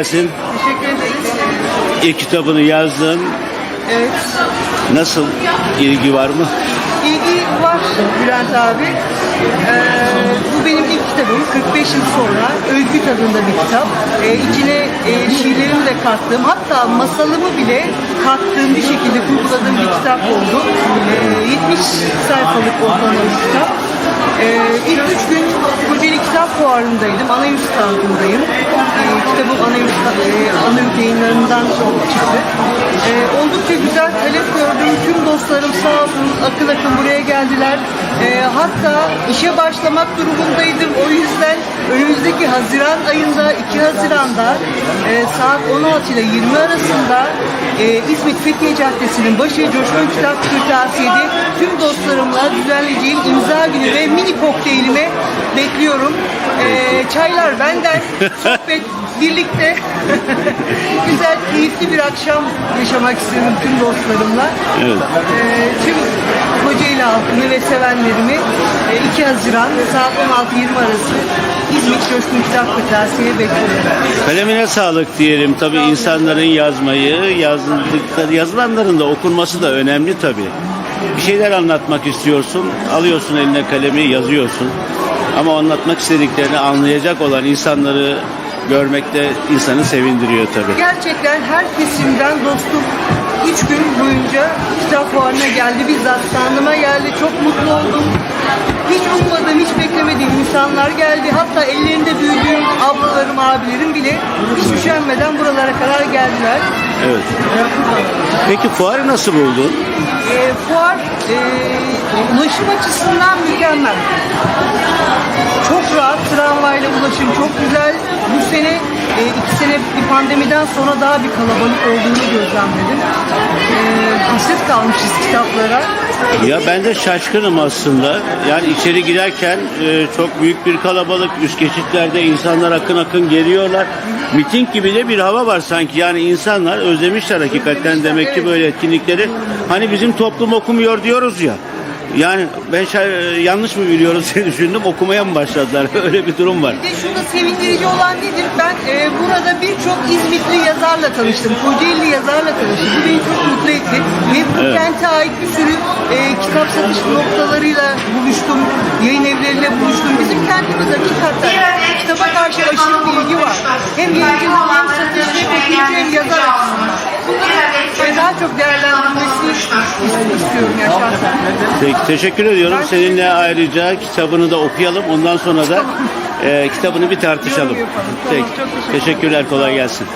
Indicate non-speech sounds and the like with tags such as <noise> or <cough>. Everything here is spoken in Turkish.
gelsin. Teşekkür ederiz. İlk kitabını yazdın. Evet. Nasıl ilgi var mı? İlgi var Bülent abi. Ee, bu benim ilk kitabım. 45 yıl sonra öykü tadında bir kitap. Ee, içine e, şiirlerimi de kattığım, hatta masalımı bile kattığım bir şekilde kurguladığım bir kitap oldu. Ee, 70 sayfalık ortalama bir kitap. Ee, ilk üç gün Kocaeli Kitap Fuarı'ndaydım. Anayüz standındayım. Ee, kitabım Anayüz, e, Anayüz yayınlarından çıktı. Ee, oldukça güzel talep dostlarım sağ olsun akın akın buraya geldiler. Ee, hatta işe başlamak durumundaydım. O yüzden önümüzdeki Haziran ayında 2 Haziran'da e, saat 16 ile 20 arasında e, İzmit Fethiye Caddesi'nin başı Coşkun Kitap Kırtasiye'de tüm dostlarımla düzenleyeceğim imza günü ve mini kokteylime bekliyorum. Ee, çaylar benden, sohbet birlikte <laughs> güzel, keyifli bir akşam yaşamak istiyorum tüm dostlarımla. Evet. Ee, tüm Kocaeli halkını ve sevenlerimi e, 2 Haziran saat 16-20 arası İzmit Coşkun Kitap Kırtasiye'ye bekliyorum. Kalemine sağlık diyelim. Tabii insanların yazmayı, yazdıkları, yazılanların da okunması da önemli tabii. Bir şeyler anlatmak istiyorsun, alıyorsun eline kalemi, yazıyorsun. Ama anlatmak istediklerini anlayacak olan insanları görmek de insanı sevindiriyor tabii. Gerçekten her kesimden dostum 3 gün boyunca kitap fuarına geldi. Bizzat standıma geldi. Çok mutlu oldum. Hiç ummadığım, hiç beklemediğim insanlar geldi. Hatta ellerinde büyüdüğüm ablalarım, abilerim bile hiç üşenmeden buralara kadar geldiler. Evet. Peki fuarı nasıl buldun? E, fuar e, ulaşım açısından mükemmel. Çok rahat tramvayla ulaşım çok güzel. Bu sene e, iki sene bir pandemiden sonra daha bir kalabalık olduğunu gözlemledim. E, hasret kalmışız kitaplara. Ya ben de şaşkınım aslında. Yani içeri girerken e, çok büyük bir kalabalık. Üst geçitlerde insanlar akın akın geliyorlar. Miting gibi de bir hava var sanki. Yani insanlar özlemişler hakikaten demek ki böyle etkinlikleri. Hani bizim toplum okumuyor diyoruz ya. Yani ben şa- yanlış mı biliyoruz <laughs> diye düşündüm. Okumaya mı başladılar? <laughs> Öyle bir durum var. Bir de şurada sevindirici olan nedir? Ben e, burada birçok İzmitli yazarla tanıştım. Kocaeli yazarla tanıştım. Bu beni çok mutlu etti. Ve bu Evet. kente ait bir e, kitap satış noktalarıyla buluştum. Yayın evleriyle buluştum. Bizim kentimiz hakikaten kitaba karşı aşırı bir ilgi var. Hem yayıncılık hem satış hem okuyucu hem yazar açısından. Daha çok değerlendirilmesini istiyorum ya şahsen. Peki, teşekkür ediyorum. Ben Seninle teşekkür ayrıca kitabını da okuyalım. Ondan sonra da e, kitabını bir tartışalım. Tamam, Peki. çok teşekkür. Teşekkürler. Kolay gelsin.